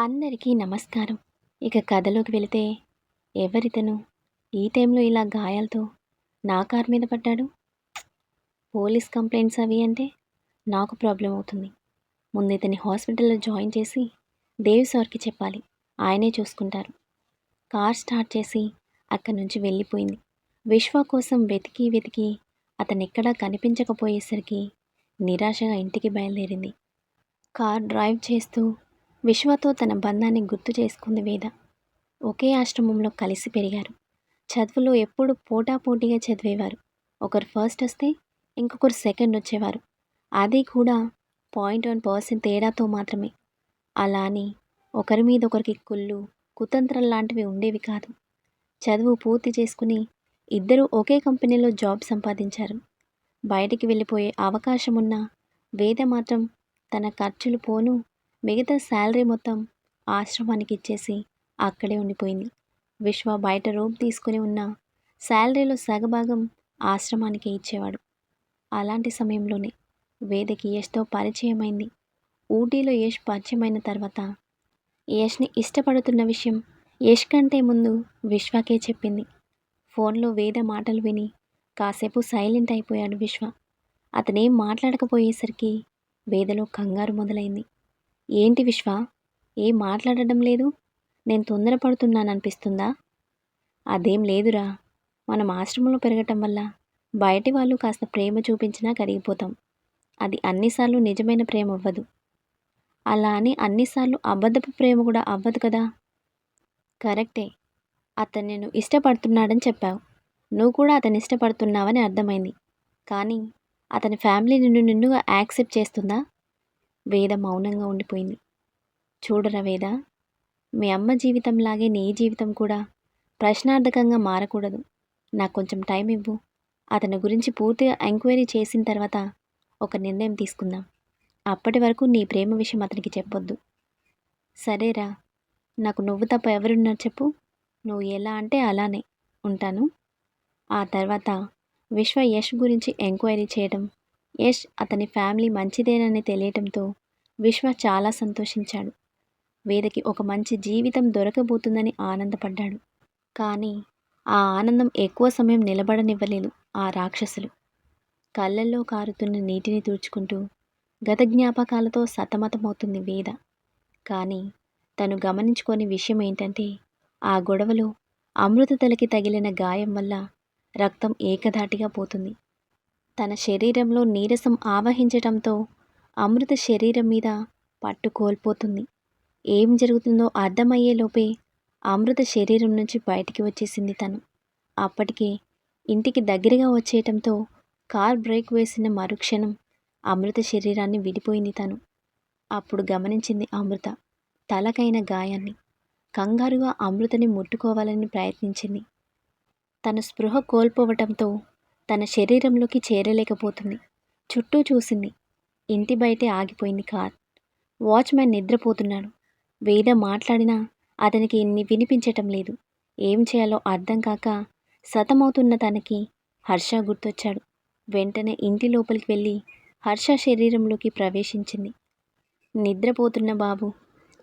అందరికీ నమస్కారం. ఇక కథలోకి వెళితే ఎవరితను? ఈ టైంలో ఇలా గాయాలతో నా కార్ మీద పడ్డాడు? పోలీస్ కంప్లైంట్స్ అవి అంటే నాకు ప్రాబ్లం అవుతుంది. ముందు ఇతని హాస్పిటల్లో జాయిన్ చేసి దేవి సార్కి చెప్పాలి. ఆయనే చూసుకుంటారు. కార్ స్టార్ట్ చేసి అక్కడి నుంచి వెళ్ళిపోయింది. విశ్వ కోసం వెతికి వెతికి అతను ఎక్కడా కనిపించకపోయేసరికి నిరాశగా ఇంటికి బయలుదేరింది. కార్ డ్రైవ్ చేస్తూ విశ్వతో తన బంధాన్ని గుర్తు చేసుకుంది వేద. ఒకే ఆశ్రమంలో కలిసి పెరిగారు. చదువులో ఎప్పుడు పోటాపోటీగా చదివేవారు. ఒకరు ఫస్ట్ వస్తే ఇంకొకరు సెకండ్ వచ్చేవారు. అది కూడా పాయింట్ వన్ పర్సెంట్ తేడాతో మాత్రమే. అలా అని ఒకరి మీద ఒకరికి కుళ్ళు కుతంత్రం లాంటివి ఉండేవి కాదు. చదువు పూర్తి చేసుకుని ఇద్దరూ ఒకే కంపెనీలో జాబ్ సంపాదించారు. బయటికి వెళ్ళిపోయే అవకాశం ఉన్న వేద మాత్రం తన ఖర్చులు పోను మిగతా శాలరీ మొత్తం ఆశ్రమానికి ఇచ్చేసి అక్కడే ఉండిపోయింది. విశ్వ బయట రూమ్ తీసుకుని ఉన్న శాలరీలో సగభాగం ఆశ్రమానికి ఇచ్చేవాడు. అలాంటి సమయంలోనే వేదకి యష్తో పరిచయమైంది. ఊటీలో యష్ పరిచయమైన తర్వాత యష్ని ఇష్టపడుతున్న విషయం యష్ కంటే ముందు విశ్వకే చెప్పింది. ఫోన్లో వేద మాటలు విని కాసేపు సైలెంట్ అయిపోయాడు విశ్వ. అతనేం మాట్లాడకపోయేసరికి వేదలో కంగారు మొదలైంది. ఏంటి విశ్వ? ఏం మాట్లాడడం లేదు? నేను తొందరపడుతున్నాను అనిపిస్తుందా అదేం లేదురా. మనం ఆశ్రమంలో పెరగటం వల్ల బయటి వాళ్ళు కాస్త ప్రేమ చూపించినా కరిగిపోతాం. అది అన్నిసార్లు నిజమైన ప్రేమ అవ్వదు. అలా అని అన్నిసార్లు అబద్ధపు ప్రేమ కూడా అవ్వదు కదా? కరెక్టే. అతను నేను ఇష్టపడుతున్నాడని చెప్పావు. నువ్వు కూడా అతను ఇష్టపడుతున్నావని అర్థమైంది. కానీ అతని ఫ్యామిలీ నిన్ను నిన్నుగా యాక్సెప్ట్ చేస్తుందా? వేద మౌనంగా ఉండిపోయింది. చూడరా వేద మీ అమ్మ జీవితంలాగే నీ జీవితం కూడా ప్రశ్నార్థకంగా మారకూడదు. నాకు కొంచెం టైం ఇవ్వు. అతని గురించి పూర్తిగా ఎంక్వైరీ చేసిన తర్వాత ఒక నిర్ణయం తీసుకుందాం. అప్పటి వరకు నీ ప్రేమ విషయం అతనికి చెప్పొద్దు. సరేరా నాకు నువ్వు తప్ప ఎవరున్నారు చెప్పు. నువ్వు ఎలా అంటే అలానే ఉంటాను. ఆ తర్వాత విశ్వ యష్ గురించి ఎంక్వైరీ చేయడం యష్ అతని ఫ్యామిలీ మంచిదేనని తెలియటంతో విశ్వ చాలా సంతోషించాడు. వేదకి ఒక మంచి జీవితం దొరకబోతుందని ఆనందపడ్డాడు. కానీ ఆ ఆనందం ఎక్కువ సమయం నిలబడనివ్వలేదు ఆ రాక్షసులు. కళ్ళల్లో కారుతున్న నీటిని తుడుచుకుంటూ గత జ్ఞాపకాలతో సతమతమవుతుంది వేద. కానీ తను గమనించుకొని విషయం ఏంటంటే ఆ గొడవలో అమృత తలకి తగిలిన గాయం వల్ల రక్తం ఏకధాటిగా పోతుంది. తన శరీరంలో నీరసం ఆవహించటంతో అమృత శరీరం మీద పట్టు కోల్పోతుంది. ఏం జరుగుతుందో అర్థమయ్యేలోపే అమృత శరీరం నుంచి బయటికి వచ్చేసింది తను. అప్పటికే ఇంటికి దగ్గరగా వచ్చేయటంతో కార్ బ్రేక్ వేసిన మరుక్షణం అమృత శరీరాన్ని విడిపోయింది తను. అప్పుడు గమనించింది అమృత తలకైన గాయాన్ని. కంగారుగా అమృతని ముట్టుకోవాలని ప్రయత్నించింది. తన స్పృహ కోల్పోవటంతో తన శరీరంలోకి చేరలేకపోతుంది. చుట్టూ చూసింది. ఇంటి బయటే ఆగిపోయింది కార్. వాచ్మ్యాన్ నిద్రపోతున్నాడు. వేద మాట్లాడినా అతనికి ఇన్ని వినిపించటం లేదు. ఏం చేయాలో అర్థం కాక సతమవుతున్న తనకి హర్ష గుర్తొచ్చాడు. వెంటనే ఇంటి లోపలికి వెళ్ళి హర్ష శరీరంలోకి ప్రవేశించింది. నిద్రపోతున్న బాబు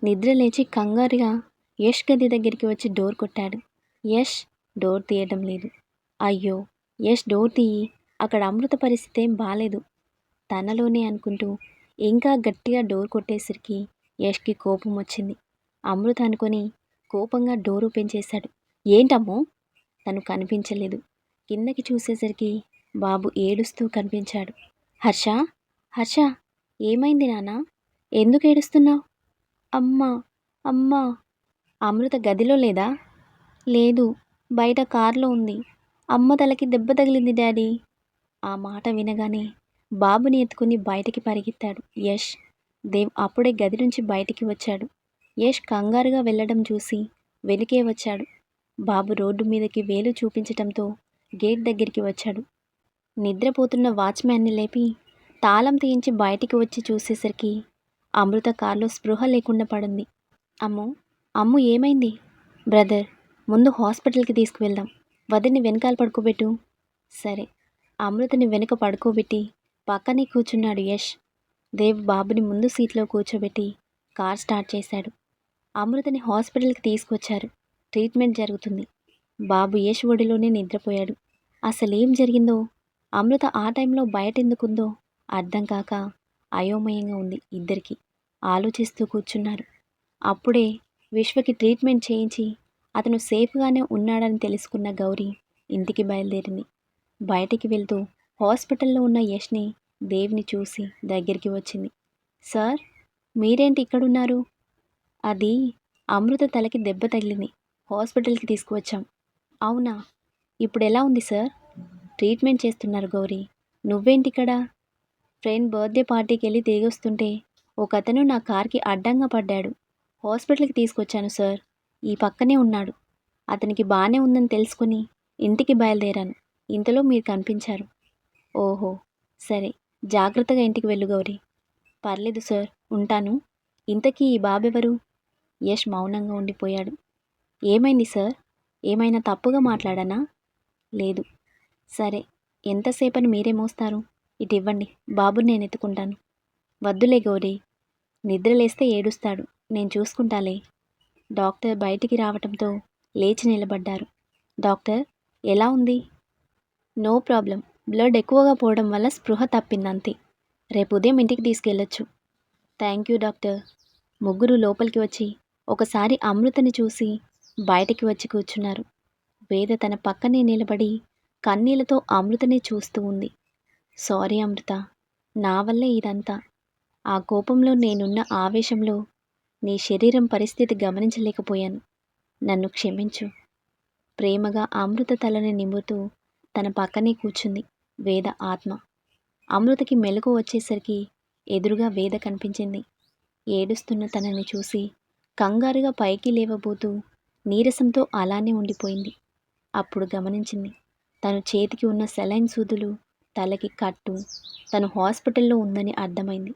నిద్ర లేచి కంగారుగా యష్ గది దగ్గరికి వచ్చి డోర్ కొట్టాడు. యష్ డోర్ తీయడం లేదు. అయ్యో! యష్ డోర్ తీయి అక్కడ అమృత పరిస్థితి ఏం బాలేదు. తనలోనే అనుకుంటూ ఇంకా గట్టిగా డోర్ కొట్టేసరికి యష్కి కోపం వచ్చింది. అమృత అనుకొని కోపంగా డోర్ ఓపెన్ చేశాడు. ఏంటమ్మో? తను కనిపించలేదు. కిందకి చూసేసరికి బాబు ఏడుస్తూ కనిపించాడు. హర్ష? హర్ష? ఏమైంది నాన్న? ఎందుకు ఏడుస్తున్నావు? అమ్మా! అమ్మా! అమృత గదిలో లేదా? లేదు బయట కారులో ఉంది. అమ్మ తలకి దెబ్బ తగిలింది డాడీ. ఆ మాట వినగానే బాబుని ఎత్తుకుని బయటికి పరిగెత్తాడు యష్. దేవ్ అప్పుడే గది నుంచి బయటికి వచ్చాడు. యష్ కంగారుగా వెళ్ళడం చూసి వెనుకే వచ్చాడు. బాబు రోడ్డు మీదకి వేలు చూపించటంతో గేట్ దగ్గరికి వచ్చాడు. నిద్రపోతున్న వాచ్మ్యాన్ని లేపి తాళం తీయించి బయటికి వచ్చి చూసేసరికి అమృత కారులో స్పృహ లేకుండా పడింది. అమ్ము అమ్ము ఏమైంది? బ్రదర్ ముందు హాస్పిటల్కి తీసుకువెళ్దాం. వదిని వెనకాల పడుకోబెట్టు. సరే అమృతని వెనుక పడుకోబెట్టి పక్కనే కూర్చున్నాడు యష్. దేవ్ బాబుని ముందు సీట్లో కూర్చోబెట్టి కార్ స్టార్ట్ చేశాడు. అమృతని హాస్పిటల్కి తీసుకొచ్చారు. ట్రీట్మెంట్ జరుగుతుంది. బాబు యష్ ఒడిలోనే నిద్రపోయాడు. అసలేం జరిగిందో అమృత ఆ టైంలో బయట ఎందుకుందో అర్థం కాక అయోమయంగా ఉంది ఇద్దరికి. ఆలోచిస్తూ కూర్చున్నారు. అప్పుడే విశ్వకి ట్రీట్మెంట్ చేయించి అతను సేఫ్గానే ఉన్నాడని తెలుసుకున్న గౌరీ ఇంటికి బయలుదేరింది. బయటికి వెళ్తూ హాస్పిటల్లో ఉన్న యష్ని దేవిని చూసి దగ్గరికి వచ్చింది. సార్ మీరేంటి ఇక్కడున్నారు? అది అమృత తలకి దెబ్బ తగిలింది. హాస్పిటల్కి తీసుకువచ్చాం. అవునా? ఇప్పుడు ఎలా ఉంది సార్? ట్రీట్మెంట్ చేస్తున్నారు గౌరీ. నువ్వేంటి ఇక్కడ? ఫ్రెండ్ బర్త్డే పార్టీకి వెళ్ళి తిరిగి వస్తుంటే ఒక అతను నా కార్కి అడ్డంగా పడ్డాడు. హాస్పిటల్కి తీసుకొచ్చాను సార్. ఈ పక్కనే ఉన్నాడు. అతనికి బాగానే ఉందని తెలుసుకుని ఇంటికి బయలుదేరాను. ఇంతలో మీరు కనిపించారు. ఓహో! సరే జాగ్రత్తగా ఇంటికి వెళ్ళు గౌరీ. పర్లేదు సార్ ఉంటాను. ఇంతకీ ఈ బాబెవరు? యష్ మౌనంగా ఉండిపోయాడు. ఏమైంది సార్? ఏమైనా తప్పుగా మాట్లాడానా? లేదు. సరే ఎంతసేపని మీరే మోస్తారు? ఇటు ఇవ్వండి బాబుని నేను ఎత్తుకుంటాను. వద్దులే గౌరీ. నిద్రలేస్తే ఏడుస్తాడు. నేను చూసుకుంటాలే. డాక్టర్ బయటికి రావటంతో లేచి నిలబడ్డారు. డాక్టర్ ఎలా ఉంది? No problem. బ్లడ్ ఎక్కువగా పోవడం వల్ల స్పృహ తప్పిందంతే. రేపు ఉదయం ఇంటికి తీసుకెళ్ళొచ్చు. Thank you doctor. ముగ్గురు లోపలికి వచ్చి ఒకసారి అమృతని చూసి బయటికి వచ్చి కూర్చున్నారు. వేద తన పక్కనే నిలబడి కన్నీళ్ళతో అమృతని చూస్తూ ఉంది. సారీ అమృత నా వల్లే ఇదంతా. ఆ కోపంలో నేనున్న ఆవేశంలో నీ శరీరం పరిస్థితి గమనించలేకపోయాను. నన్ను క్షమించు. ప్రేమగా అమృత తలని నిమురుతూ తన పక్కనే కూర్చుంది వేద ఆత్మ. అమృతకి మెలకు వచ్చేసరికి ఎదురుగా వేద కనిపించింది. ఏడుస్తున్న తనని చూసి కంగారుగా పైకి లేవబోతూ నీరసంతో అలానే ఉండిపోయింది. అప్పుడు గమనించింది తను చేతికి ఉన్న సెలైన్ సూదులు తలకి కట్టు తను హాస్పిటల్లో ఉందని అర్థమైంది.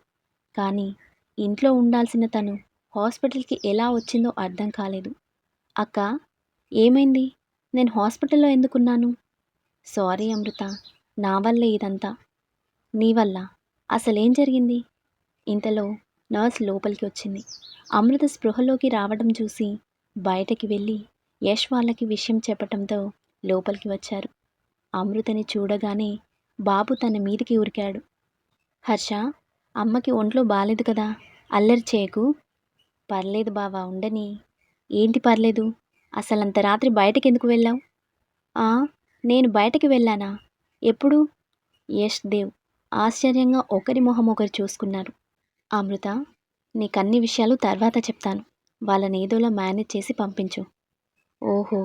కానీ ఇంట్లో ఉండాల్సిన తను హాస్పిటల్కి ఎలా వచ్చిందో అర్థం కాలేదు. అక్క ఏమైంది? నేను హాస్పిటల్లో ఎందుకున్నాను? సారీ అమృత నా వల్లే ఇదంతా. నీ వల్ల? అసలేం జరిగింది? ఇంతలో నర్స్ లోపలికి వచ్చింది. అమృత స్పృహలోకి రావడం చూసి బయటకి వెళ్ళి యష్ వాళ్ళకి విషయం చెప్పటంతో లోపలికి వచ్చారు. అమృతని చూడగానే బాబు తన మీదికి ఉరికాడు. హర్ష అమ్మకి ఒంట్లో బాలేదు కదా అల్లరి చేయకు. పర్లేదు బావా ఉండని. ఏంటి పర్లేదు? అసలంత రాత్రి బయటకు ఎందుకు వెళ్ళావు? ఆ నేను బయటకి వెళ్ళానా? ఎప్పుడు? యష్ దేవ్ ఆశ్చర్యంగా ఒకరి మొహం ఒకరు చూసుకున్నారు. అమృత నీకు అన్ని విషయాలు తర్వాత చెప్తాను. వాళ్ళని ఏదోలా మేనేజ్ చేసి పంపించు. ఓహో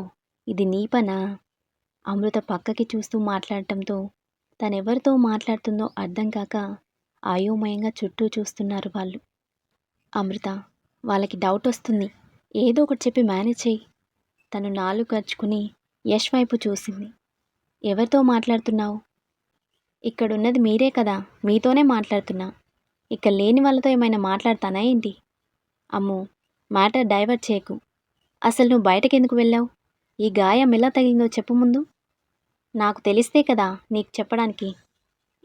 ఇది నీ పనా? అమృత పక్కకి చూస్తూ మాట్లాడటంతో తనెవరితో మాట్లాడుతుందో అర్థం కాక అయోమయంగా చుట్టూ చూస్తున్నారు వాళ్ళు. అమృత వాళ్ళకి డౌట్ వస్తుంది. ఏదో ఒకటి చెప్పి మేనేజ్ చేయి తను నాలుగు ఖర్చుకుని యష్ వైపు చూసింది. ఎవరితో మాట్లాడుతున్నావు? ఇక్కడున్నది మీరే కదా మీతోనే మాట్లాడుతున్నా. ఇక్కడ లేని వాళ్ళతో ఏమైనా మాట్లాడతానా ఏంటి? అమ్మో మ్యాటర్ డైవర్ట్ చేయకు. అసలు నువ్వు బయటకు ఎందుకు వెళ్ళావు? ఈ గాయం ఎలా తగిలిందో చెప్పు ముందు. నాకు తెలిస్తే కదా నీకు చెప్పడానికి.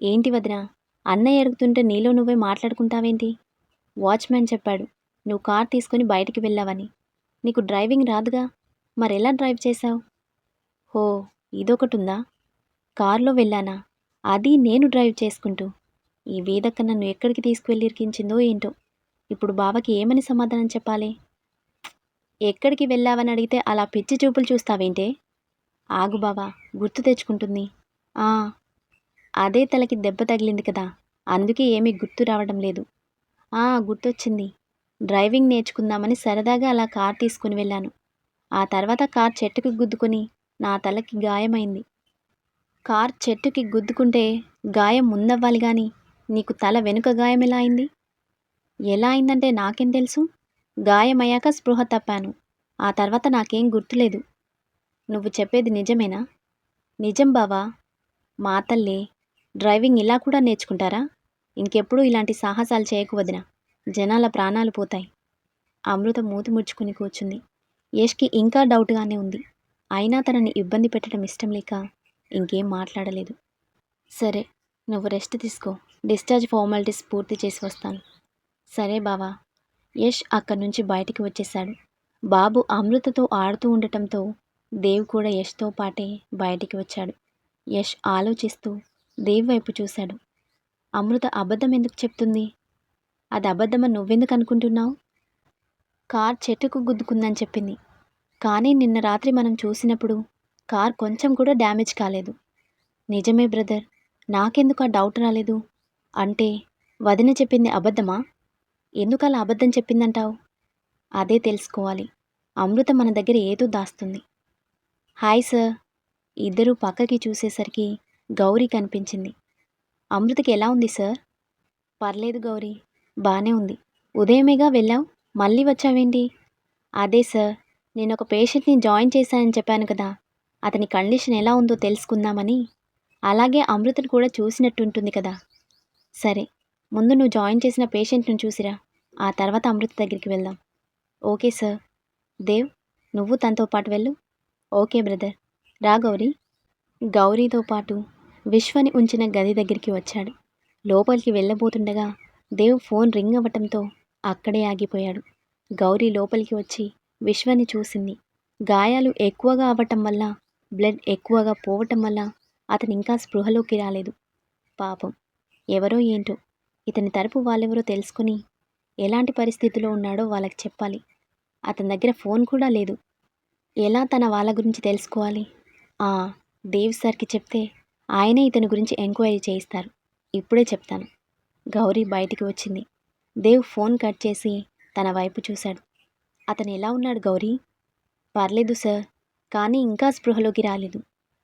ఏంటి వదిన అన్నయ్య అడుగుతుంటే నీలో నువ్వే మాట్లాడుకుంటావేంటి? వాచ్మ్యాన్ చెప్పాడు. నువ్వు కార్ తీసుకుని బయటికి వెళ్ళావని. నీకు డ్రైవింగ్ రాదుగా. మరెలా డ్రైవ్ చేశావు? హో ఇదొకటి ఉందా కారులో వెళ్ళానా? అది నేను డ్రైవ్ చేసుకుంటూ. ఈ వేదక్క నన్ను ఎక్కడికి తీసుకువెళ్ళి ఇరికించిందో ఏంటో. ఇప్పుడు బావకి ఏమని సమాధానం చెప్పాలి? ఎక్కడికి వెళ్ళావని అడిగితే అలా పిచ్చి చూపులు చూస్తావేంటే? ఆగు బావా గుర్తు తెచ్చుకుంటుంది. ఆ అదే తలకి దెబ్బ తగిలింది కదా. అందుకే ఏమీ గుర్తు రావడం లేదు. ఆ గుర్తొచ్చింది. డ్రైవింగ్ నేర్చుకుందామని సరదాగా అలా కార్ తీసుకుని వెళ్ళాను. ఆ తర్వాత కార్ చెట్టుకి గుద్దుకుని నా తలకి గాయమైంది. కార్ చెట్టుకి గుద్దుకుంటే గాయం ముందవ్వాలి కానీ నీకు తల వెనుక గాయం ఎలా అయింది? ఎలా అయిందంటే నాకేం తెలుసు? గాయమయ్యాక స్పృహ తప్పాను. ఆ తర్వాత నాకేం గుర్తులేదు. నువ్వు చెప్పేది నిజమేనా? నిజం బావా మా తల్లే డ్రైవింగ్ ఇలా కూడా నేర్చుకుంటారా? ఇంకెప్పుడు ఇలాంటి సాహసాలు చేయకు వదినా. జనాల ప్రాణాలు పోతాయి. అమృత మూతి ముడుచుకుని కూర్చుంది. యష్కి ఇంకా డౌట్గానే ఉంది. అయినా తనని ఇబ్బంది పెట్టడం ఇష్టం లేక ఇంకేం మాట్లాడలేదు. సరే నువ్వు రెస్ట్ తీసుకో. డిశ్చార్జ్ ఫార్మాలిటీస్ పూర్తి చేసి వస్తాను. సరే బావా. యష్ అక్కడి నుంచి బయటికి వచ్చేశాడు. బాబు అమృతతో ఆడుతూ ఉండటంతో దేవ్ కూడా యష్తో పాటే బయటికి వచ్చాడు. యష్ ఆలోచిస్తూ దేవ్ వైపు చూశాడు. అమృత అబద్ధం ఎందుకు చెప్తుంది? అది అబద్ధమని నువ్వెందుకు అనుకుంటున్నావు? కార్ చెట్టుకు గుద్దుకుందని చెప్పింది. కానీ నిన్న రాత్రి మనం చూసినప్పుడు కార్ కొంచెం కూడా డ్యామేజ్ కాలేదు. నిజమే బ్రదర్ నాకెందుకు ఆ డౌట్ రాలేదు? అంటే వదిన చెప్పింది అబద్ధమా? ఎందుకు అలా అబద్ధం చెప్పిందంటావు? అదే తెలుసుకోవాలి. అమృత మన దగ్గర ఏదో దాస్తుంది. Hi sir. ఇద్దరూ పక్కకి చూసేసరికి గౌరీ కనిపించింది. అమృతకి ఎలా ఉంది సార్? పర్లేదు గౌరీ. బాగానే ఉంది. ఉదయమేగా వెళ్ళావు? మళ్ళీ వచ్చావేంటి? అదే సార్ నేను ఒక పేషెంట్ని జాయిన్ చేశానని చెప్పాను కదా. అతని కండిషన్ ఎలా ఉందో తెలుసుకుందామని. అలాగే అమృతను కూడా చూసినట్టుంటుంది కదా. సరే ముందు నువ్వు జాయిన్ చేసిన పేషెంట్ను చూసిరా. ఆ తర్వాత అమృత దగ్గరికి వెళ్దాం. Okay sir. దేవ్ నువ్వు తనతో పాటు వెళ్ళు. Okay brother. రా గౌరీ. గౌరీతో పాటు విశ్వని ఉంచిన గది దగ్గరికి వచ్చాడు. లోపలికి వెళ్ళబోతుండగా దేవ్ ఫోన్ రింగ్ అవ్వటంతో అక్కడే ఆగిపోయాడు. గౌరీ లోపలికి వచ్చి విశ్వని చూసింది. గాయాలు ఎక్కువగా అవ్వటం వల్ల బ్లడ్ ఎక్కువగా పోవటం వల్ల అతను ఇంకా స్పృహలోకి రాలేదు. పాపం. ఎవరో ఏంటో. ఇతని తరపు వాళ్ళెవరో తెలుసుకుని ఎలాంటి పరిస్థితిలో ఉన్నాడో వాళ్ళకి చెప్పాలి. అతని దగ్గర ఫోన్ కూడా లేదు. ఎలా తన వాళ్ళ గురించి తెలుసుకోవాలి? ఆ దేవ్ సార్కి చెప్తే ఆయనే ఇతని గురించి ఎంక్వైరీ చేయిస్తారు. ఇప్పుడే చెప్తాను. గౌరీ బయటికి వచ్చింది. దేవ్ ఫోన్ కట్ చేసి తన వైపు చూశాడు. అతను ఎలా ఉన్నాడు గౌరీ? పర్లేదు సార్ కానీ ఇంకా స్పృహలోకి రాలేదు.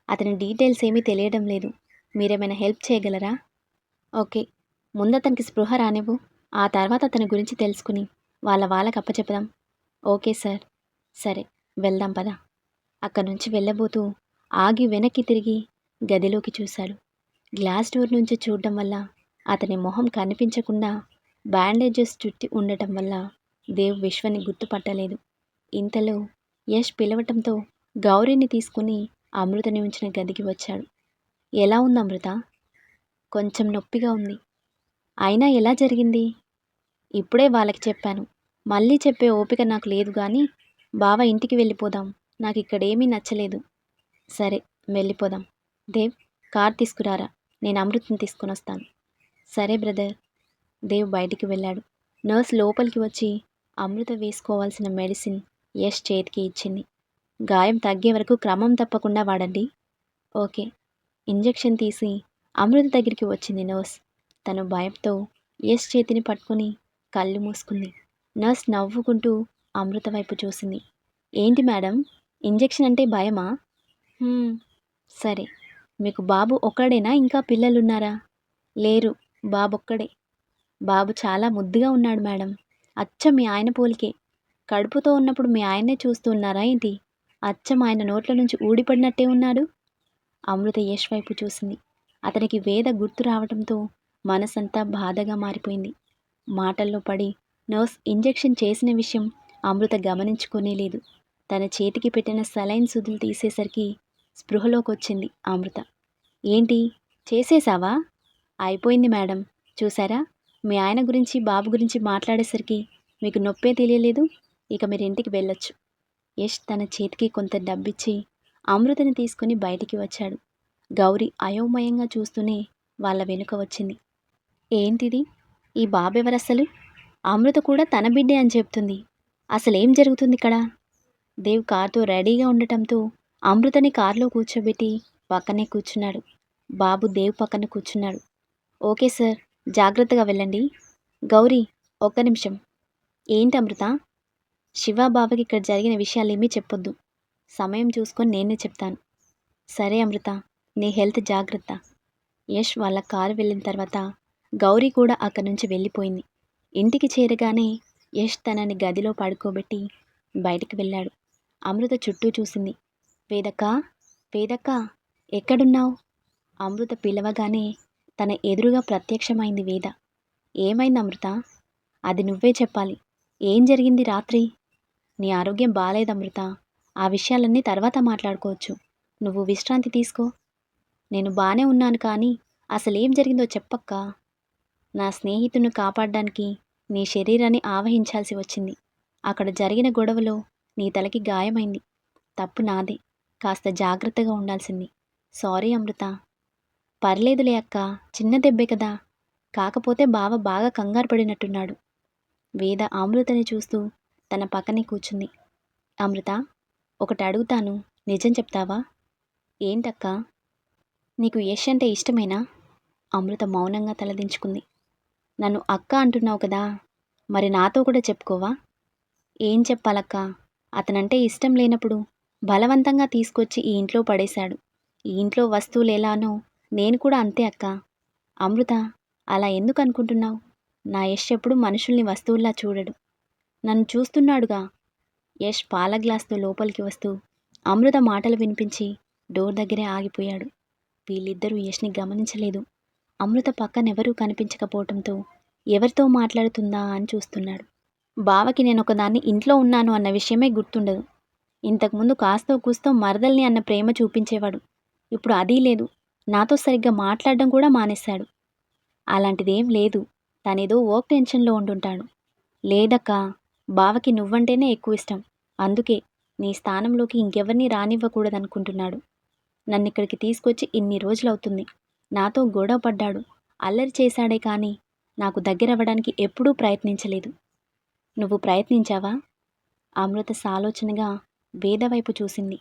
అతని డీటెయిల్స్ ఏమీ తెలియడం లేదు. మీరేమైనా హెల్ప్ చేయగలరా? ఓకే ముందు అతనికి స్పృహ రానివ్వు. ఆ తర్వాత అతని గురించి తెలుసుకుని వాళ్ళ వాళ్ళకి అప్పచెప్పదాం. ఓకే సార్ సరే వెళ్దాం పదా. అక్కడి నుంచి వెళ్ళబోతూ ఆగి వెనక్కి తిరిగి గదిలోకి చూశాడు. గ్లాస్ డోర్ నుంచి చూడడం వల్ల అతని మొహం కనిపించకుండా బ్యాండేజెస్ చుట్టి ఉండటం వల్ల దేవ్ విశ్వని గుర్తుపట్టలేదు. ఇంతలో యష్ పిలవటంతో గౌరీని తీసుకుని అమృతని ఉంచిన గదికి వచ్చాడు. ఎలా ఉంది అమృత? కొంచెం నొప్పిగా ఉంది. అయినా ఎలా జరిగింది? ఇప్పుడే వాళ్ళకి చెప్పాను. మళ్ళీ చెప్పే ఓపిక నాకు లేదు కానీ బావ ఇంటికి వెళ్ళిపోదాం. నాకు ఇక్కడేమీ నచ్చలేదు. సరే వెళ్ళిపోదాం. దేవ్ కార్ తీసుకురారా? నేను అమృతని తీసుకొని వస్తాను. సరే బ్రదర్. దేవ్ బయటికి వెళ్ళాడు. నర్స్ లోపలికి వచ్చి అమృత వేసుకోవాల్సిన మెడిసిన్ యష్ చేతికి ఇచ్చింది. గాయం తగ్గే వరకు క్రమం తప్పకుండా వాడండి. ఓకే. ఇంజెక్షన్ తీసి అమృత దగ్గరికి వచ్చింది నర్స్. తను భయంతో యష్ చేతిని పట్టుకొని కళ్ళు మూసుకుంది. నర్స్ నవ్వుకుంటూ అమృత వైపు చూసింది. ఏంటి మేడం? ఇంజెక్షన్ అంటే భయమా? సరే. మీకు బాబు ఒక్కడేనా? ఇంకా పిల్లలున్నారా? లేరు. బాబొక్కడే. బాబు చాలా ముద్దుగా ఉన్నాడు మేడం. అచ్చం మీ ఆయన పోలికే. కడుపుతో ఉన్నప్పుడు మీ ఆయన్నే చూస్తూ ఉన్నారా ఏంటి? అచ్చం ఆయన నోట్ల నుంచి ఊడిపడినట్టే ఉన్నాడు? అమృత యశ్ వైపు చూసింది. అతనికి వేద గుర్తు రావడంతో మనసంతా బాధగా మారిపోయింది. మాటల్లో పడి నర్స్ ఇంజెక్షన్ చేసిన విషయం అమృత గమనించుకునే లేదు. తన చేతికి పెట్టిన సలైన్ సుదులు తీసేసరికి స్పృహలోకి వచ్చింది అమృత. ఏంటి? చేసేసావా? అయిపోయింది మేడం. చూసారా? మీ ఆయన గురించి బాబు గురించి మాట్లాడేసరికి మీకు నొప్పే తెలియలేదు? ఇక మీరు ఇంటికి వెళ్ళొచ్చు. యష్ తన చేతికి కొంత డబ్బిచ్చి అమృతని తీసుకుని బయటికి వచ్చాడు. గౌరీ అయోమయంగా చూస్తూనే వాళ్ళ వెనుక వచ్చింది. ఏంటిది? ఈ బాబెవరసలు? అమృత కూడా తన బిడ్డే అని చెప్తుంది. అసలేం జరుగుతుంది ఇక్కడ? దేవ్ కార్తో రెడీగా ఉండటంతో అమృతని కారులో కూర్చోబెట్టి పక్కనే కూర్చున్నాడు. బాబు దేవ్ పక్కన కూర్చున్నాడు. Okay sir. జాగ్రత్తగా వెళ్ళండి. గౌరీ ఒక్క నిమిషం. ఏంటి అమృత? శివ బావకి ఇక్కడ జరిగిన విషయాలేమీ చెప్పొద్దు. సమయం చూసుకొని నేనే చెప్తాను. సరే అమృత నీ హెల్త్ జాగ్రత్త. యష్ వాళ్ళ కారు వెళ్ళిన తర్వాత గౌరీ కూడా అక్కడి నుంచి వెళ్ళిపోయింది. ఇంటికి చేరగానే యష్ తనని గదిలో పడుకోబెట్టి బయటికి వెళ్ళాడు. అమృత చుట్టూ చూసింది. వేదక్క వేదక్క ఎక్కడున్నావు? అమృత పిలవగానే తన ఎదురుగా ప్రత్యక్షమైంది వేద. ఏమైంది అమృత? అది నువ్వే చెప్పాలి. ఏం జరిగింది రాత్రి? నీ ఆరోగ్యం బాగాలేదు అమృత. ఆ విషయాలన్నీ తర్వాత మాట్లాడుకోవచ్చు. నువ్వు విశ్రాంతి తీసుకో. నేను బాగానే ఉన్నాను కానీ అసలు ఏం జరిగిందో చెప్పక్క. నా స్నేహితుడిని కాపాడడానికి నీ శరీరాన్ని ఆవహించాల్సి వచ్చింది. అక్కడ జరిగిన గొడవలో నీ తలకి గాయమైంది. తప్పు నాదే. కాస్త జాగ్రత్తగా ఉండాల్సింది. సారీ అమృత. పర్లేదులే అక్క చిన్న దెబ్బే కదా. కాకపోతే బావ బాగా కంగారు పడినట్టున్నాడు. వేద అమృతని చూస్తూ తన పక్కనే కూర్చుంది. అమృత ఒకటి అడుగుతాను నిజం చెప్తావా? ఏంటక్కా? నీకు యష్ అంటే ఇష్టమేనా? అమృత మౌనంగా తలదించుకుంది నన్ను అక్క అంటున్నావు కదా మరి నాతో కూడా చెప్పుకోవా? ఏం చెప్పాలక్క? అతనంటే ఇష్టం లేనప్పుడు బలవంతంగా తీసుకొచ్చి ఈ ఇంట్లో పడేశాడు. ఈ ఇంట్లో వస్తువులు ఎలానో నేను కూడా అంతే అక్క. అమృత అలా ఎందుకు అనుకుంటున్నావు? నా యష్ ఎప్పుడు మనుషుల్ని వస్తువుల్లా చూడడు. నన్ను చూస్తున్నాడుగా. యష్ పాల గ్లాస్తో లోపలికి వస్తూ అమృత మాటలు వినిపించి డోర్ దగ్గరే ఆగిపోయాడు. వీళ్ళిద్దరూ యష్ని గమనించలేదు. అమృత పక్కనెవరూ కనిపించకపోవటంతో ఎవరితో మాట్లాడుతుందా అని చూస్తున్నాడు. బావకి నేను ఒకదాన్ని ఇంట్లో ఉన్నాను అన్న విషయమే గుర్తుండదు. ఇంతకుముందు కాస్తో కూస్తో మరదల్ని అన్న ప్రేమ చూపించేవాడు. ఇప్పుడు అదీ లేదు. నాతో సరిగ్గా మాట్లాడడం కూడా మానేశాడు. అలాంటిదేం లేదు. తనేదో వర్క్ టెన్షన్లో ఉండుంటాడు. లేదక్కా బావకి నువ్వంటేనే ఎక్కువ ఇష్టం అందుకే నీ స్థానంలోకి ఇంకెవరిని రానివ్వకూడదనుకుంటున్నాడు. నన్ను ఇక్కడికి తీసుకొచ్చి ఇన్ని రోజులవుతుంది. నాతో గొడవ పడ్డాడు. అల్లరి చేశాడే కానీ నాకు దగ్గరవ్వడానికి ఎప్పుడూ ప్రయత్నించలేదు. నువ్వు ప్రయత్నించావా? అమృత సాలోచనగా వేద వైపు చూసింది.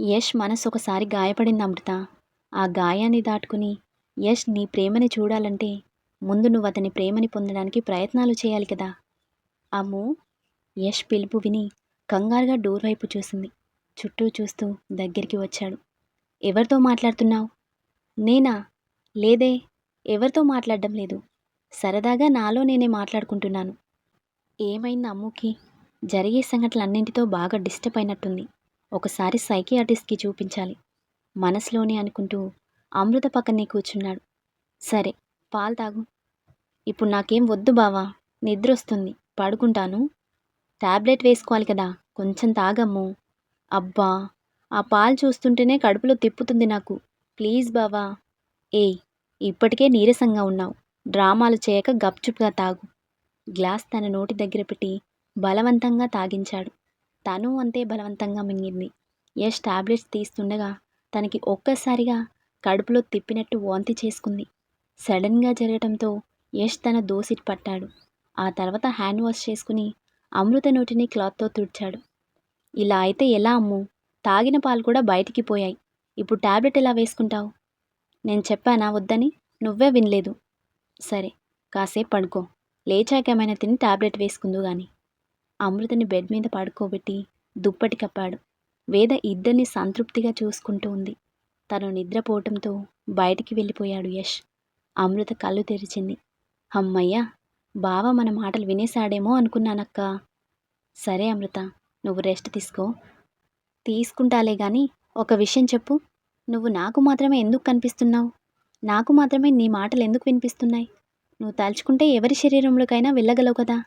యష్ మనసు ఒకసారి గాయపడింది అమృత. ఆ గాయాన్ని దాటుకుని యష్ నీ ప్రేమని చూడాలంటే ముందు నువ్వు అతని ప్రేమని పొందడానికి ప్రయత్నాలు చేయాలి కదా. అమ్ము! యష్ పిలుపు విని కంగారుగా డోర్ వైపు చూసింది. చుట్టూ చూస్తూ దగ్గరికి వచ్చాడు. ఎవరితో మాట్లాడుతున్నావు? నేనా? లేదే ఎవరితో మాట్లాడడం లేదు. సరదాగా నాలో నేనే మాట్లాడుకుంటున్నాను. ఏమైంది అమ్ముకి? జరిగే సంఘటనలన్నింటితో బాగా డిస్టర్బ్ అయినట్టుంది. ఒకసారి సైకియాటిస్ట్కి చూపించాలి. మనసులోనే అనుకుంటూ అమృత పక్కనే కూర్చున్నాడు. సరే పాలు తాగు. ఇప్పుడు నాకేం వద్దు బావా నిద్ర వస్తుంది పడుకుంటాను. టాబ్లెట్ వేసుకోవాలి కదా కొంచెం తాగమ్ము. అబ్బా ఆ పాలు చూస్తుంటేనే కడుపులో తిప్పుతుంది నాకు. ప్లీజ్ బావా. ఏయ్ ఇప్పటికే నీరసంగా ఉన్నావు. డ్రామాలు చేయక గప్చుప్గా తాగు. గ్లాస్ తన నోటి దగ్గర పెట్టి బలవంతంగా తాగించాడు. తను అంతే బలవంతంగా మింగింది. యష్ టాబ్లెట్స్ తీస్తుండగా తనకి ఒక్కసారిగా కడుపులో తిప్పినట్టు వాంతి చేసుకుంది. సడన్గా జరగటంతో యష్ తన దోసిటి పట్టాడు. ఆ తర్వాత హ్యాండ్ వాష్ చేసుకుని అమృత నోటిని క్లాత్తో తుడిచాడు. ఇలా అయితే ఎలా అమ్ము? తాగిన పాలు కూడా బయటికి పోయాయి. ఇప్పుడు టాబ్లెట్ ఎలా వేసుకుంటావు? నేను చెప్పానా వద్దని? నువ్వే వినలేదు. సరే కాసేపు పడుకో. లేచాకేమైనా తిని టాబ్లెట్ వేసుకుందు గాని అమృతని బెడ్ మీద పడుకోబెట్టి దుప్పటి కప్పాడు. వేద ఇద్దరిని సంతృప్తిగా చూసుకుంటూ ఉంది. తను నిద్రపోవటంతో బయటికి వెళ్ళిపోయాడు యష్. అమృత కళ్ళు తెరిచింది. అమ్మయ్యా బావ మన మాటలు వినేశాడేమో అనుకున్నానక్క. సరే అమృత నువ్వు రెస్ట్ తీసుకో. తీసుకుంటాలే గాని ఒక విషయం చెప్పు. నువ్వు నాకు మాత్రమే ఎందుకు కనిపిస్తున్నావు? నాకు మాత్రమే నీ మాటలు ఎందుకు వినిపిస్తున్నాయి? నువ్వు తలుచుకుంటే ఎవరి శరీరంలోకైనా వెళ్ళగలవు కదా?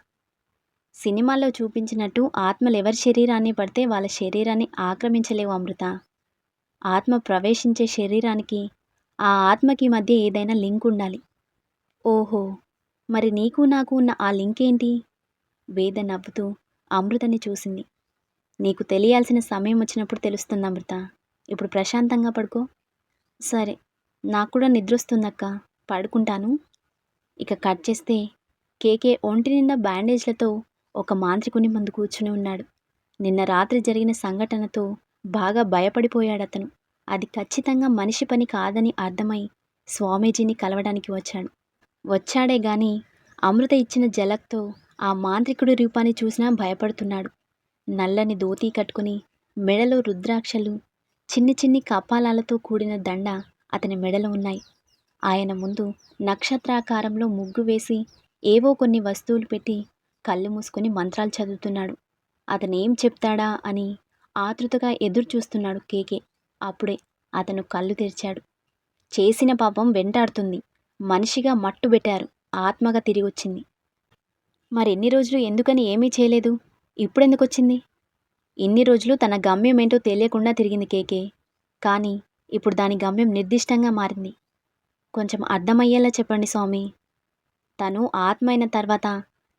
సినిమాల్లో చూపించినట్టు ఆత్మలు ఎవరి శరీరాన్ని పడితే వాళ్ళ శరీరాన్ని ఆక్రమించలేవు అమృత. ఆత్మ ప్రవేశించే శరీరానికి ఆ ఆత్మకి మధ్య ఏదైనా లింక్ ఉండాలి. ఓహో మరి నీకు నాకు ఉన్న ఆ లింక్ ఏంటి? వేద నవ్వుతూ అమృతని చూసింది. నీకు తెలియాల్సిన సమయం వచ్చినప్పుడు తెలుస్తుంది అమృత. ఇప్పుడు ప్రశాంతంగా పడుకో. సరే నాకు కూడా నిద్రొస్తుందక్క. పడుకుంటాను. ఇక కట్ చేస్తే కేకే ఒంటి నిండా బ్యాండేజ్లతో ఒక మాంత్రికుని ముందు కూర్చుని ఉన్నాడు. నిన్న రాత్రి జరిగిన సంఘటనతో బాగా భయపడిపోయాడు అతను అది ఖచ్చితంగా మనిషి పని కాదని అర్థమై స్వామీజీని కలవడానికి వచ్చాడు. వచ్చాడే గాని అమృత ఇచ్చిన జలక్తో ఆ మాంత్రికుడి రూపాన్ని చూసినా భయపడుతున్నాడు. నల్లని ధోతీ కట్టుకుని మెడలో రుద్రాక్షలు చిన్ని చిన్ని కపాలాలతో కూడిన దండ అతని మెడలో ఉన్నాయి. ఆయన ముందు నక్షత్రాకారంలో ముగ్గు వేసి ఏవో కొన్ని వస్తువులు పెట్టి కళ్ళు మూసుకుని మంత్రాలు చదువుతున్నాడు. అతనేం చెప్తాడా అని ఆతృతగా ఎదురు చూస్తున్నాడు కేకే. అప్పుడే అతను కళ్ళు తెరిచాడు. చేసిన పాపం వెంటాడుతుంది. మనిషిగా మట్టు పెట్టారు. ఆత్మగా తిరిగి వచ్చింది మరెన్ని రోజులు ఎందుకని ఏమీ చేయలేదు? ఇప్పుడెందుకు వచ్చింది ఇన్ని రోజులు తన గమ్యం ఏంటో తెలియకుండా తిరిగింది కేకే. కానీ ఇప్పుడు దాని గమ్యం నిర్దిష్టంగా మారింది. కొంచెం అర్థమయ్యేలా చెప్పండి స్వామి. తను ఆత్మ అయిన తర్వాత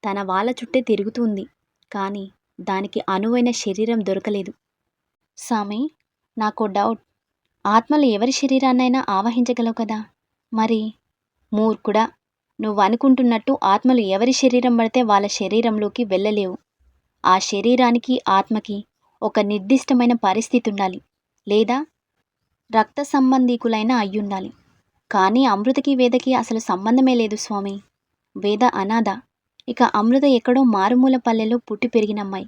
తన వాళ్ళ చుట్టే తిరుగుతుంది. కానీ దానికి అనువైన శరీరం దొరకలేదు. స్వామి నాకు డౌట్. ఆత్మలు ఎవరి శరీరాన్నైనా ఆవహించగలవు కదా? మరి మూర్ఖుడా నువ్వు అనుకుంటున్నట్టు ఆత్మలు ఎవరి శరీరం పడితే వాళ్ళ శరీరంలోకి వెళ్ళలేవు. ఆ శరీరానికి ఆత్మకి ఒక నిర్దిష్టమైన పరిస్థితి ఉండాలి లేదా రక్త సంబంధీకులైన అయ్యుండాలి. కానీ అమృతకి వేదకి అసలు సంబంధమే లేదు స్వామి. వేద అనాథ. ఇక అమృత ఎక్కడో మారుమూల పల్లెలో పుట్టి పెరిగిన అమ్మాయి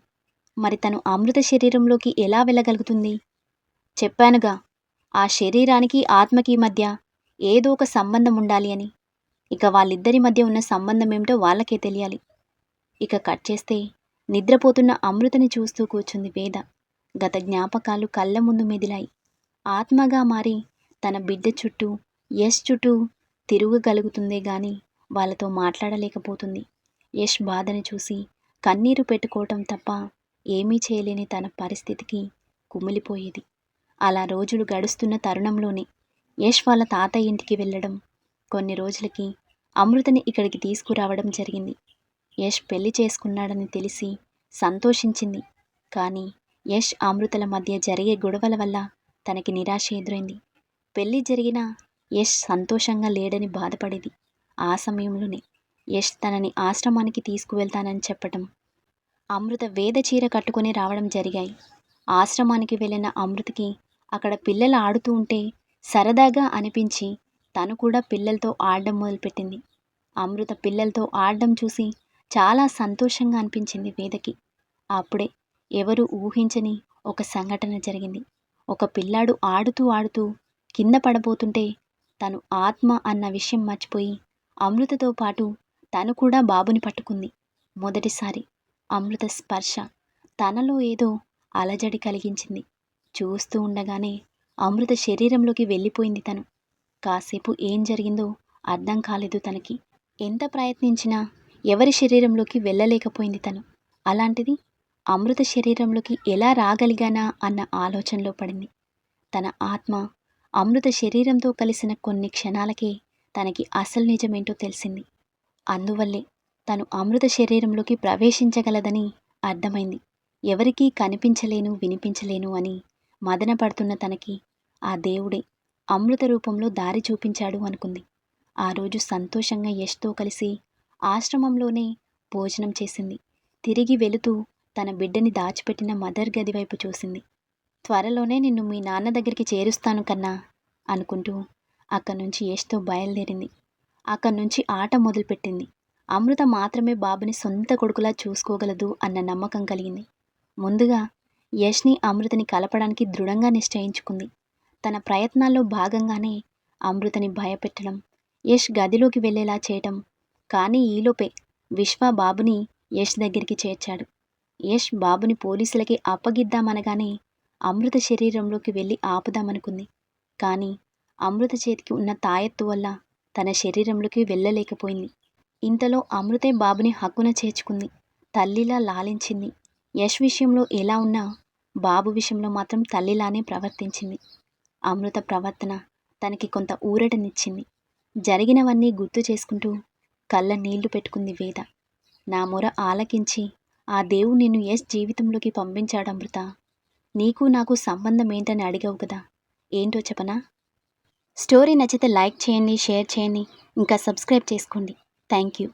మరి తను అమృత శరీరంలోకి ఎలా వెళ్ళగలుగుతుంది? చెప్పానుగా ఆ శరీరానికి ఆత్మకి మధ్య ఏదో ఒక సంబంధం ఉండాలి అని. ఇక వాళ్ళిద్దరి మధ్య ఉన్న సంబంధం ఏమిటో వాళ్ళకే తెలియాలి. ఇక కట్ చేస్తే నిద్రపోతున్న అమృతని చూస్తూ కూర్చుంది వేద. గత జ్ఞాపకాలు కళ్ళ ముందు మెదిలాయి. ఆత్మగా మారి తన బిడ్డ చుట్టూ యశ్ చుట్టూ తిరగగలుగుతుందే గాని వాళ్ళతో మాట్లాడలేకపోతుంది. యష్ బాధను చూసి కన్నీరు పెట్టుకోవటం తప్ప ఏమీ చేయలేని తన పరిస్థితికి కుమిలిపోయేది. అలా రోజులు గడుస్తున్న తరుణంలోనే యష్ వాళ్ళ తాతయ్య ఇంటికి వెళ్ళడం కొన్ని రోజులకి అమృతని ఇక్కడికి తీసుకురావడం జరిగింది. యష్ పెళ్ళి చేసుకున్నాడని తెలిసి సంతోషించింది. కానీ యష్ అమృతల మధ్య జరిగే గొడవల వల్ల తనకి నిరాశ ఎదురైంది. పెళ్ళి జరిగినా యష్ సంతోషంగా లేడని బాధపడేది ఆ సమయంలోనే. యష్ తనని ఆశ్రమానికి తీసుకువెళ్తానని చెప్పటం. అమృత వేద చీర కట్టుకొని రావడం జరిగాయి. ఆశ్రమానికి వెళ్ళిన అమృతకి అక్కడ పిల్లలు ఆడుతూ ఉంటే సరదాగా అనిపించి తను కూడా పిల్లలతో ఆడడం మొదలుపెట్టింది. అమృత పిల్లలతో ఆడడం చూసి చాలా సంతోషంగా అనిపించింది వేదకి. అప్పుడే ఎవరు ఊహించని ఒక సంఘటన జరిగింది. ఒక పిల్లాడు ఆడుతూ ఆడుతూ కింద పడబోతుంటే తను ఆత్మ అన్న విషయం మర్చిపోయి అమృతతో పాటు తను కూడా బాబుని పట్టుకుంది. మొదటిసారి అమృత స్పర్శ తనలో ఏదో అలజడి కలిగించింది. చూస్తూ ఉండగానే అమృత శరీరంలోకి వెళ్ళిపోయింది తను. కాసేపు ఏం జరిగిందో అర్థం కాలేదు తనకి. ఎంత ప్రయత్నించినా ఎవరి శరీరంలోకి వెళ్ళలేకపోయింది తను. అలాంటిది అమృత శరీరంలోకి ఎలా రాగలిగానా అన్న ఆలోచనలో పడింది. తన ఆత్మ అమృత శరీరంతో కలిసిన కొన్ని క్షణాలకే తనకి అసలు నిజమేంటో తెలిసింది. అందువల్లే తను అమృత శరీరంలోకి ప్రవేశించగలదని అర్థమైంది. ఎవరికీ కనిపించలేను వినిపించలేను అని మదనపడుతున్న తనకి ఆ దేవుడే అమృత రూపంలో దారి చూపించాడు అనుకుంది. ఆ రోజు సంతోషంగా యష్తో కలిసి ఆశ్రమంలోనే భోజనం చేసింది. తిరిగి వెళుతూ తన బిడ్డని దాచిపెట్టిన మదర్ గది వైపు చూసింది. త్వరలోనే నిన్ను మీ నాన్న దగ్గరికి చేరుస్తాను కన్నా అనుకుంటూ అక్కడి నుంచి యష్తో బయలుదేరింది. అక్కడి నుంచి ఆట మొదలుపెట్టింది. అమృత మాత్రమే బాబుని సొంత కొడుకులా చూసుకోగలదు అన్న నమ్మకం కలిగింది. ముందుగా యష్ని అమృతని కలపడానికి దృఢంగా నిశ్చయించుకుంది. తన ప్రయత్నాల్లో భాగంగానే అమృతని భయపెట్టడం యష్ గదిలోకి వెళ్ళేలా చేయటం కానీ ఈలోపే విశ్వ బాబుని యష్ దగ్గరికి చేర్చాడు. యష్ బాబుని పోలీసులకి అప్పగిద్దామనగానే అమృత శరీరంలోకి వెళ్ళి ఆపుదామనుకుంది. కానీ అమృత చేతికి ఉన్న తాయెత్తు వల్ల తన శరీరంలోకి వెళ్ళలేకపోయింది. ఇంతలో అమృతే బాబుని హక్కున చేర్చుకుంది. తల్లిలా లాలించింది. యష్ విషయంలో ఎలా ఉన్నా బాబు విషయంలో మాత్రం తల్లిలానే ప్రవర్తించింది. అమృత ప్రవర్తన తనకి కొంత ఊరటనిచ్చింది. జరిగినవన్నీ గుర్తు చేసుకుంటూ కళ్ళ నీళ్ళు పెట్టుకుంది వేద. నా మొర ఆలకించి ఆ దేవుడు నిన్ను ఎస్ జీవితంలోకి పంపించాడు అమృత. నీకు నాకు సంబంధం ఏంటని అడిగావు కదా. ఏంటో చెప్పనా? స్టోరీ నచ్చితే లైక్ చేయండి షేర్ చేయండి ఇంకా సబ్స్క్రైబ్ చేసుకోండి. Thank you.